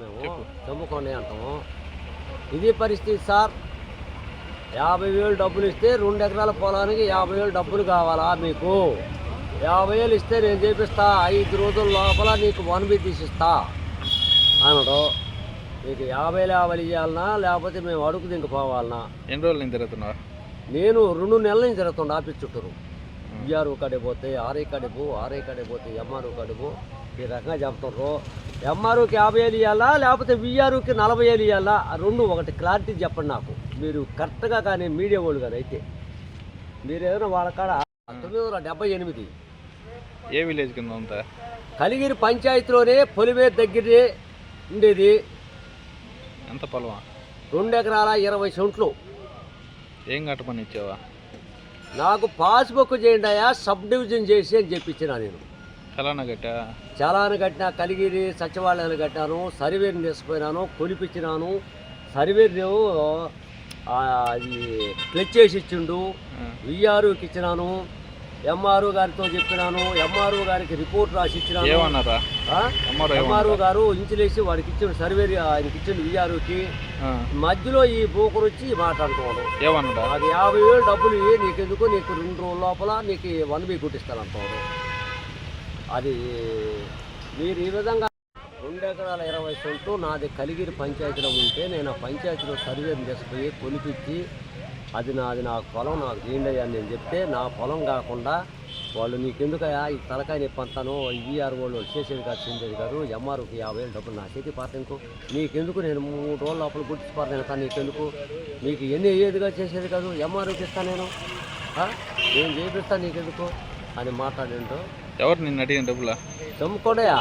మేము చెప్పు. చెమ్ముకొని అంటాము ఇది పరిస్థితి సార్. యాభై వేలు డబ్బులు ఇస్తే రెండు ఎకరాల పొలానికి యాభై వేలు డబ్బులు కావాలా మీకు? యాభై వేలు ఇస్తే నేను చేపిస్తా. ఐదు రోజుల లోపల నీకు వన్ బి తీసిస్తా అనడు నీకు యాభై యాభై ఇవ్వాలనా లేకపోతే మేము అడుగు దింకపోవాలనా ఎన్ని రోజులు నేను నేను రెండు నెలల నుంచి జరుగుతుంది ఆఫీస్ చుట్టూరు విఆర్ఓ కాడికి పోతే ఆర్ఐ కాడికి పో ఆర్ఐ కాడికి పోతే ఎంఆర్ఓ కాడికి పో. ఈ రకంగా చెప్తున్నారు ఎంఆర్ఓకి యాభై వేలు ఇవ్వాలా లేకపోతే విఆర్ఓకి నలభై వేలు ఇవ్వాలా రెండు ఒకటి క్లారిటీ చెప్పండి నాకు. మీరు కరెక్ట్గా కానీ మీడియా వాళ్ళు కదా అయితే. మీరు ఏదైనా వాళ్ళ కాడ తొమ్మిది వందల డెబ్బై ఎనిమిది. ఏ విలేజ్ కింద అంతా? కలిగిరి పంచాయతీలోనే పొలిమేర దగ్గరే ఉండేది. ఎంత పొలమా? రెండు ఎకరాల ఇరవై సెంట్లు. ఏం కట్టమని ఇచ్చావా? నాకు పాస్బుక్ చేయండి అయ్యా సబ్ డివిజన్ చేసి అని చెప్పించిన నేను. చలానా కట్టా చలాను కట్టినా కలిగిరి సచివాలయాలు కట్టాను సర్వేని తీసుకుపోయినాను కొనిపించినాను. సర్వేని అది క్లచ్ చేసి ఇచ్చిండు విఆర్ఓకి ఇచ్చినాను. ఎంఆర్ఓ గారితో చెప్పినాను. ఎంఆర్ఓ గారికి రిపోర్ట్ రాసి ఇచ్చినాను ఎంఆర్ఓ గారు ఇంచులేసి వాడికి ఇచ్చిండు సర్వే ఆయనకి ఇచ్చిండు విఆర్ఓకి మధ్యలో ఈ బోకరు వచ్చి మాట్లాడుతున్నాడు నాకు యాభై వేలు డబ్బులు ఇవి నీకెందుకు? నీకు రెండు రోజుల లోపల నీకు వన్ బీ కుట్టిస్తాను అంటాడు అది మీరు ఈ విధంగా రెండు ఎకరాల ఇరవై సెంట్లు నాది కలిగిరి పంచాయతీలో ఉంటే నేను ఆ పంచాయతీలో సర్వేని తీసుకుపోయి కొనిపించి అది నాది నా పొలం నాకు చేయండి అని నేను చెప్తే నా పొలం కాకుండా వాళ్ళు నీకెందుకయ్యా ఈ తలకాయ నొప్పి అంతాను ఈఆర్ వాళ్ళు చేసేది కాదు చెందేది కాదు ఎంఆర్ఓకి యాభై వేలు డబ్బులు నా చేతి పాతెందుకు? నీకెందుకు నేను మూడు రోజుల లోపల గుర్తించుకోవాలి నేను నీకెందుకు? నీకు ఎన్ని అయ్యేదిగా చేసేది కాదు ఎంఆర్ఓకి ఇస్తాను నేను? నేను చేపిస్తాను నీకెందుకు? అని మాట్లాడింటో ఎవరు నిన్ను అడిగిన డబ్బులా? చెమ్ముకోడయా